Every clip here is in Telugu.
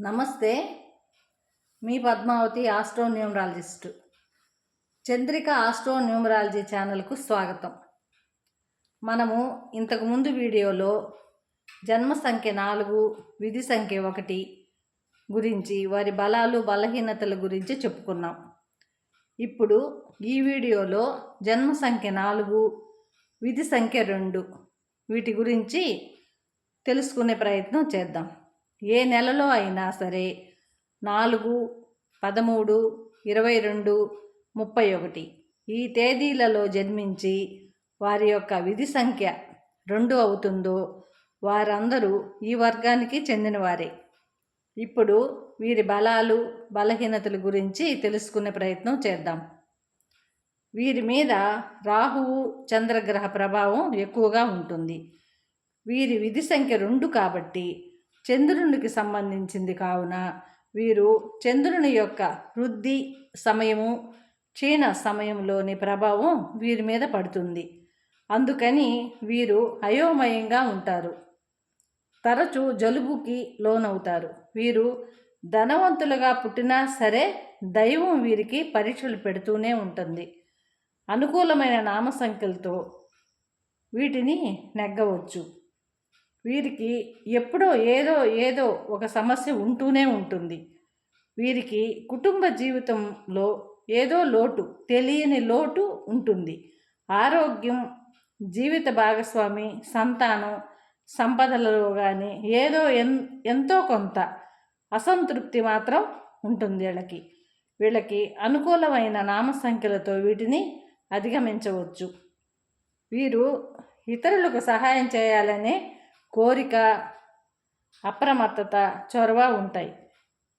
నమస్తే. మీ Padmavathi astro numerologist Chandrika astro numerology ఛానల్కు స్వాగతం. మనము ఇంతకుముందు వీడియోలో జన్మ సంఖ్య నాలుగు విధి సంఖ్య ఒకటి గురించి వారి బలాలు బలహీనతల గురించి చెప్పుకున్నాం. ఇప్పుడు ఈ వీడియోలో జన్మ సంఖ్య నాలుగు విధి సంఖ్య రెండు వీటి గురించి తెలుసుకునే ప్రయత్నం చేద్దాం. ఏ నెలలో అయినా సరే నాలుగు పదమూడు ఇరవై రెండు ముప్పై ఒకటి ఈ తేదీలలో జన్మించి వారి యొక్క విధి సంఖ్య రెండు అవుతుందో వారందరూ ఈ వర్గానికి చెందినవారే. ఇప్పుడు వీరి బలాలు బలహీనతల గురించి తెలుసుకునే ప్రయత్నం చేద్దాం. వీరి మీద రాహువు చంద్రగ్రహ ప్రభావం ఎక్కువగా ఉంటుంది. వీరి విధి సంఖ్య రెండు కాబట్టి చంద్రునికి సంబంధించింది కావున వీరు చంద్రుని యొక్క వృద్ధి సమయము క్షీణ సమయంలోని ప్రభావం వీరి మీద పడుతుంది. అందుకని వీరు అయోమయంగా ఉంటారు. తరచూ జలుబుకి లోనవుతారు. వీరు ధనవంతులుగా పుట్టినా సరే దైవం వీరికి పరీక్షలు పెడుతూనే ఉంటుంది. అనుకూలమైన నామసంఖ్యలతో వీటిని నెగ్గవచ్చు. వీరికి ఎప్పుడో ఏదో ఏదో ఒక సమస్య ఉంటూనే ఉంటుంది. వీరికి కుటుంబ జీవితంలో ఏదో లోటు తెలియని లోటు ఉంటుంది. ఆరోగ్యం జీవిత భాగస్వామి సంతానం సంపదలలో కానీ ఏదో ఎన్ ఎంతో కొంత అసంతృప్తి మాత్రం ఉంటుంది వీళ్ళకి. వీళ్ళకి అనుకూలమైన నామ సంఖ్యలతో వీటిని అధిగమించవచ్చు. వీరు ఇతరులకు సహాయం చేయాలనే కోరిక అప్రమత్తత చొరవ ఉంటాయి.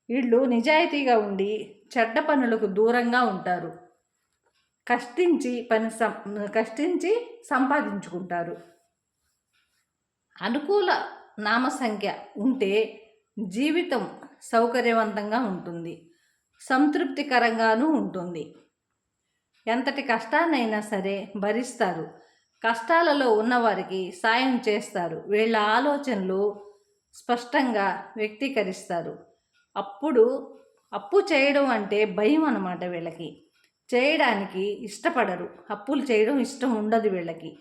వీళ్ళు నిజాయితీగా ఉండి చెడ్డ పనులకు దూరంగా ఉంటారు. కష్టించి పని సం కష్టించి సంపాదించుకుంటారు. అనుకూల నామ సంఖ్య ఉంటే జీవితం సౌకర్యవంతంగా ఉంటుంది. సంతృప్తికరంగానూ ఉంటుంది. ఎంతటి కష్టాన్నైనా సరే భరిస్తారు. కష్టాలలో ఉన్నవారికి సాయం చేస్తారు. వీళ్ళ ఆలోచనలు స్పష్టంగా వ్యక్తీకరిస్తారు. అప్పుడు అప్పు చేయడం అంటే భయం అన్నమాట వీళ్ళకి. చేయడానికి ఇష్టపడరు. అప్పులు చేయడం ఇష్టం ఉండదు వీళ్ళకి.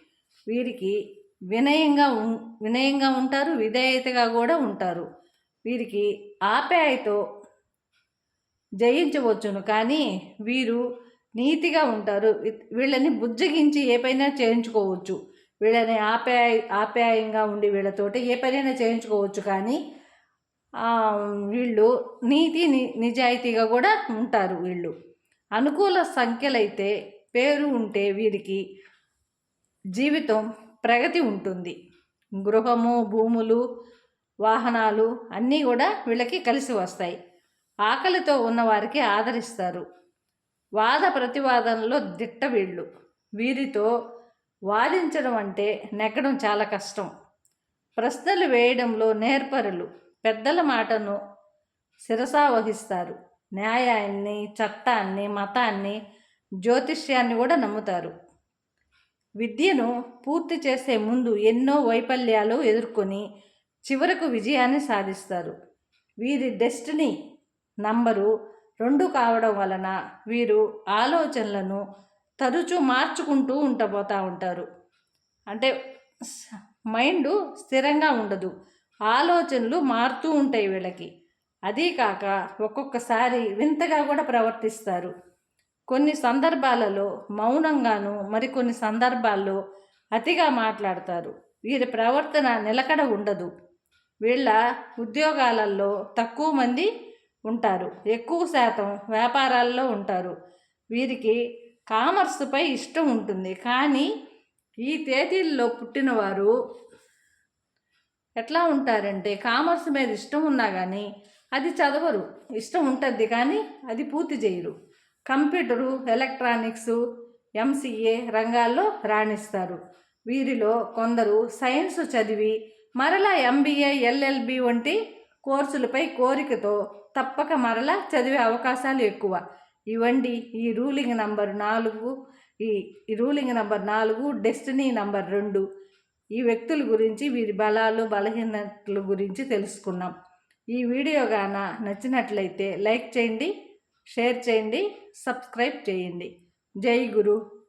వీరికి వినయంగా వినయంగా ఉంటారు విధేయతగా కూడా ఉంటారు. వీరికి ఆప్యాయతో జయించవచ్చును కానీ వీరు నీతిగా ఉంటారు. వీళ్ళని బుజ్జగించి ఏ పైన చేయించుకోవచ్చు. వీళ్ళని ఆప్యాయ ఆప్యాయంగా ఉండి వీళ్ళతోటి ఏ పనైనా చేయించుకోవచ్చు. కానీ వీళ్ళు నీతి నిజాయితీగా కూడా ఉంటారు వీళ్ళు. అనుకూల సంఖ్యలైతే పేరు ఉంటే వీరికి జీవితం ప్రగతి ఉంటుంది. గృహము భూములు వాహనాలు అన్నీ కూడా వీళ్ళకి కలిసి వస్తాయి. ఆకలితో ఉన్నవారికి ఆదరిస్తారు. వాద ప్రతివాదనలో దిట్ట వీళ్ళు. వీరితో వాదించడం అంటే నెగ్గడం చాలా కష్టం. ప్రశ్నలు వేయడంలో నేర్పరులు పెద్దల మాటను శిరసా వహిస్తారు. న్యాయాన్ని చట్టాన్ని మతాన్ని జ్యోతిష్యాన్ని కూడా నమ్ముతారు. విద్యను పూర్తి చేసే ముందు ఎన్నో వైఫల్యాలు ఎదుర్కొని చివరకు విజయాన్ని సాధిస్తారు. వీరి డెస్టినీ నంబరు రెండు కావడం వలన వీరు ఆలోచనలను తరచూ మార్చుకుంటూ ఉంటపోతూ ఉంటారు. అంటే మైండ్ స్థిరంగా ఉండదు. ఆలోచనలు మారుతూ ఉంటాయి వీళ్ళకి. అదీ కాక ఒక్కొక్కసారి వింతగా కూడా ప్రవర్తిస్తారు. కొన్ని సందర్భాలలో మౌనంగాను మరికొన్ని సందర్భాల్లో అతిగా మాట్లాడతారు. వీరి ప్రవర్తన నిలకడ ఉండదు. వీళ్ళ ఉద్యోగాలలో తక్కువ మంది ఉంటారు. ఎక్కువ శాతం వ్యాపారాల్లో ఉంటారు. వీరికి కామర్స్పై ఇష్టం ఉంటుంది. కానీ ఈ తేదీల్లో పుట్టినవారు ఎట్లా ఉంటారంటే కామర్స్ మీద ఇష్టం ఉన్నా కానీ అది చదవరు. ఇష్టం ఉంటుంది కానీ అది పూర్తి చేయరు. కంప్యూటరు ఎలక్ట్రానిక్స్ ఎంసీఏ రంగాల్లో రాణిస్తారు. వీరిలో కొందరు సైన్స్ చదివి మరలా ఎంబీఏ ఎల్ఎల్బి వంటి కోర్సులపై కోరికతో తప్పక మరలా చదివే అవకాశాలు ఎక్కువ. ఇవ్వండి ఈ రూలింగ్ నంబర్ నాలుగు ఈ రూలింగ్ నంబర్ నాలుగు డెస్టినీ నంబర్ రెండు. ఈ వ్యక్తుల గురించి వీరి బలాలు బలహీనతల గురించి తెలుసుకున్నాం. ఈ వీడియో గాన నచ్చినట్లయితే లైక్ చేయండి షేర్ చేయండి సబ్స్క్రైబ్ చేయండి. జై గురు.